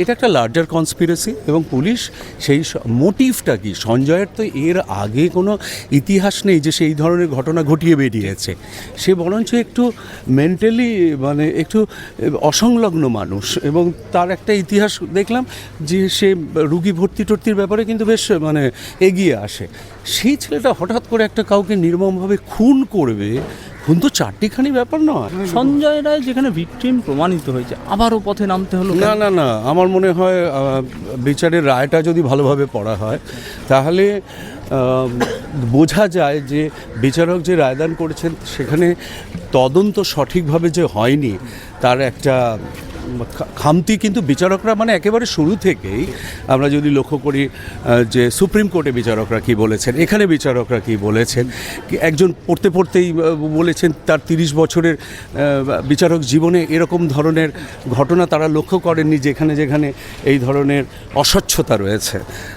এটা একটা larger conspiracy এবং পুলিশ সেই মোটিভটা কি? সঞ্জয়ের তো এর আগে কোনো ইতিহাস নেই যে সেই ধরনের ঘটনা ঘটিয়ে বেরিয়েছে। সে বরঞ্চ একটু মেন্টালি মানে একটু অসংলগ্ন মানুষ এবং তার একটা ইতিহাস দেখলাম যে সে রুগী ভর্তি টর্তির ব্যাপারে কিন্তু বেশ মানে এগিয়ে আসে। সেই ছেলেটা হঠাৎ করে একটা কাউকে নির্মমভাবে খুন করবে খুন তো চারটিখানি ব্যাপার নয়। সঞ্জয় রায় যেখানে ভিকটিম প্রমাণিত হয়েছে আবারও পথে নামতে হলো না না না আমার মনে হয় বিচারের রায়টা যদি ভালোভাবে পড়া হয় তাহলে বোঝা যায় যে বিচারক যে রায়দান করেছেন সেখানে তদন্ত সঠিকভাবে যে হয়নি তার একটা খামতি কিন্তু বিচারকরা মানে একেবারে শুরু থেকেই আমরা যদি লক্ষ্য করি যে সুপ্রিম কোর্টে বিচারকরা কি বলেছেন, এখানে বিচারকরা কি বলেছেন একজন পড়তে পড়তেই বলেছেন তার তিরিশ বছরের বিচারক জীবনে এরকম ধরনের ঘটনা তারা লক্ষ্য করেননি যেখানে যেখানে এই ধরনের অস্বচ্ছতা রয়েছে।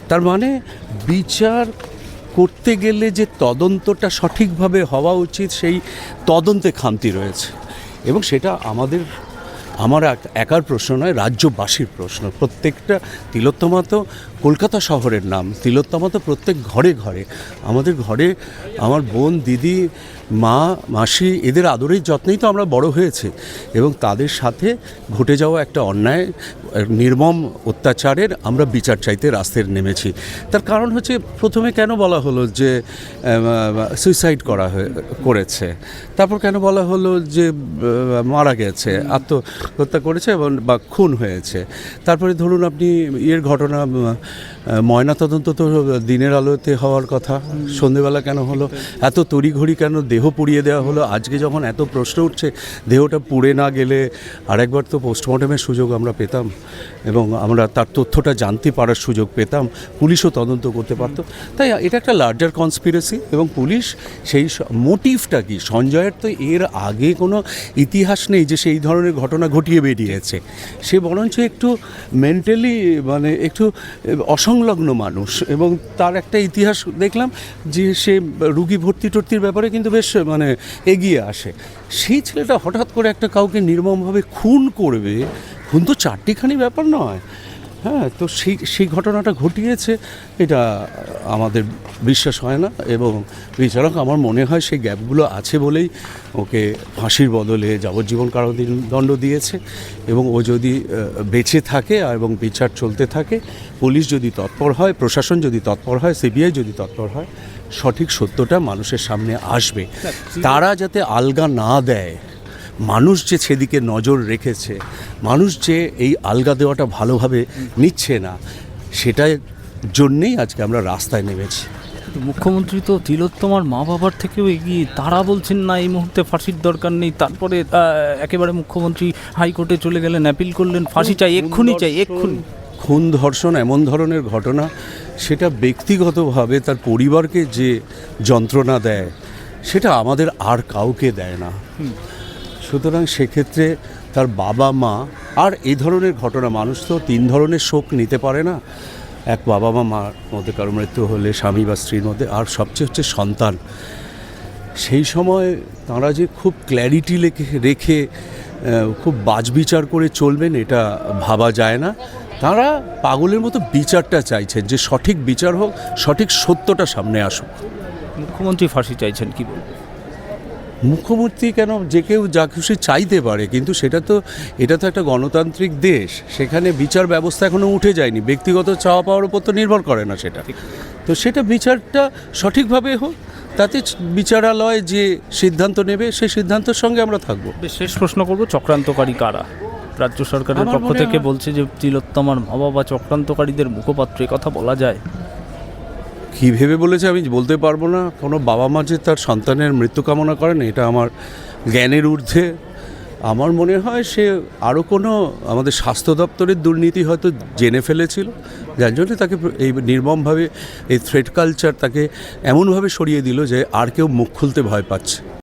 তার মানে বিচার করতে গেলে যে তদন্তটা সঠিকভাবে হওয়া উচিত, সেই তদন্তে খামতি রয়েছে। এবং সেটা আমাদের আমার এক- একার প্রশ্ন নয়, রাজ্যবাসীর প্রশ্ন। প্রত্যেকটা তিলোত্তমা তো কলকাতা শহরের নাম, তিলোত্তমা তো প্রত্যেক ঘরে ঘরে। আমাদের ঘরে আমার বোন, দিদি, মা, মাসি, এদের আদরের যত্নেই তো আমরা বড় হয়েছি এবং তাদের সাথে ঘটে যাওয়া একটা অন্যায়, নির্মম অত্যাচারের আমরা বিচার চাইতে রাস্তায় নেমেছি। তার কারণ হচ্ছে প্রথমে কেন বলা হলো যে সুইসাইড করা হয়ে, করেছে? তারপর কেন বলা হলো যে মারা গেছে? আত্মহত্যা করেছে এবং বা খুন হয়েছে। তারপরে ধরুন আপনি ইয়ের ঘটনা ময়নাতদন্ত তো দিনের আলোতে হওয়ার কথা। সন্ধেবেলা কেন হলো? এত তড়িঘড়ি কেন দেহ পুড়িয়ে দেওয়া হলো? আজকে যখন এত প্রশ্ন উঠছে, দেহটা পুড়ে না গেলে আরেকবার তো পোস্টমর্টমের সুযোগ আমরা পেতাম এবং আমরা তার তথ্যটা জানতে পারার সুযোগ পেতাম। পুলিশও তদন্ত করতে পারতো। তাই এটা একটা লার্জার কনস্পিরেসি এবং পুলিশ সেই মোটিভটা কি? সঞ্জয়ের তো এর আগে কোনো ইতিহাস নেই যে সেই ধরনের ঘটনা ঘটিয়ে বেরিয়েছে। সে বরঞ্চ একটু মেন্টালি মানে একটু অসংলগ্ন মানুষ এবং তার একটা ইতিহাস দেখলাম যে সে রুগী ভর্তি টর্তির ব্যাপারে কিন্তু বেশ মানে এগিয়ে আসে। সেই ছেলেটা হঠাৎ করে একটা কাউকে নির্মমভাবে খুন করবে, খুন তো চারটিখানি ব্যাপার নয়। হ্যাঁ তো সেই সেই ঘটনাটা ঘটিয়েছে এটা আমাদের বিশ্বাস হয় না এবং বিচারক আমার মনে হয় সেই গ্যাপগুলো আছে বলেই ওকে ফাঁসির বদলে যাবজ্জীবন কারাদণ্ড দিয়েছে এবং ও যদি বেঁচে থাকে এবং বিচার চলতে থাকে পুলিশ যদি তৎপর হয় প্রশাসন যদি তৎপর হয় সিবিআই যদি তৎপর হয় সঠিক সত্যটা মানুষের সামনে আসবে। তারা যাতে আলগা না দেয় মানুষ যে সেদিকে নজর রেখেছে মানুষ যে এই আলগা দেওয়াটা ভালোভাবে নিচ্ছে না সেটার জন্যেই আজকে আমরা রাস্তায় নেমেছি। মুখ্যমন্ত্রী তো তিলোত্তমার মা বাবার থেকেও এগিয়ে তারা বলছেন না এই মুহূর্তে ফাঁসির দরকার নেই। তারপরে একেবারে মুখ্যমন্ত্রী হাইকোর্টে চলে গেলেন অ্যাপিল করলেন ফাঁসি চাই এক্ষুনি চাই এক্ষুনি। খুন ধর্ষণ এমন ধরনের ঘটনা সেটা ব্যক্তিগতভাবে তার পরিবারকে যে যন্ত্রণা দেয় সেটা আমাদের আর কাউকে দেয় না। সুতরাং সেক্ষেত্রে তার বাবা মা আর এই ধরনের ঘটনা, মানুষ তো তিন ধরনের শোক নিতে পারে না। এক বাবা মা, মার মধ্যে কারও মৃত্যু হলে স্বামী বা স্ত্রীর মধ্যে, আর সবচেয়ে হচ্ছে সন্তান। সেই সময় তাঁরা যে খুব ক্ল্যারিটি রেখে রেখে খুব বাজবিচার করে চলবেন, এটা ভাবা যায় না। তারা পাগলের মতো বিচারটা চাইছেন যে সঠিক বিচার হোক, সঠিক সত্যটা সামনে আসুক। মুখ্যমন্ত্রী ফাঁসি চাইছেন কি বলবেন? মুখ্যমন্ত্রী কেন যে কেউ যা খুশি চাইতে পারে কিন্তু সেটা তো এটা তো একটা গণতান্ত্রিক দেশ সেখানে বিচার ব্যবস্থা এখনও উঠে যায়নি ব্যক্তিগত চাওয়া পাওয়ার উপর তো নির্ভর করে না সেটা। তো সেটা বিচারটা সঠিকভাবে হোক তাতে বিচারালয় যে সিদ্ধান্ত নেবে সেই সিদ্ধান্তের সঙ্গে আমরা থাকব। বেশ, শেষ প্রশ্ন করব চক্রান্তকারী কারা? রাজ্য সরকারের পক্ষ থেকে বলছে যে তিলোত্তমার মা বাবা চক্রান্তকারীদের মুখপাত্র কথা বলা যায়। কী ভেবে বলেছে আমি বলতে পারব না। কোনো বাবা মা যে তার সন্তানের মৃত্যু কামনা করেন, এটা আমার জ্ঞানের ঊর্ধ্বে। আমার মনে হয় সে আরও কোনো আমাদের স্বাস্থ্য দপ্তরের দুর্নীতি হয়তো জেনে ফেলেছিল, যার জন্য তাকে এই নির্মমভাবে এই থ্রেড কালচার তাকে এমনভাবে সরিয়ে দিল যে আর কেউ মুখ খুলতে ভয় পাচ্ছে।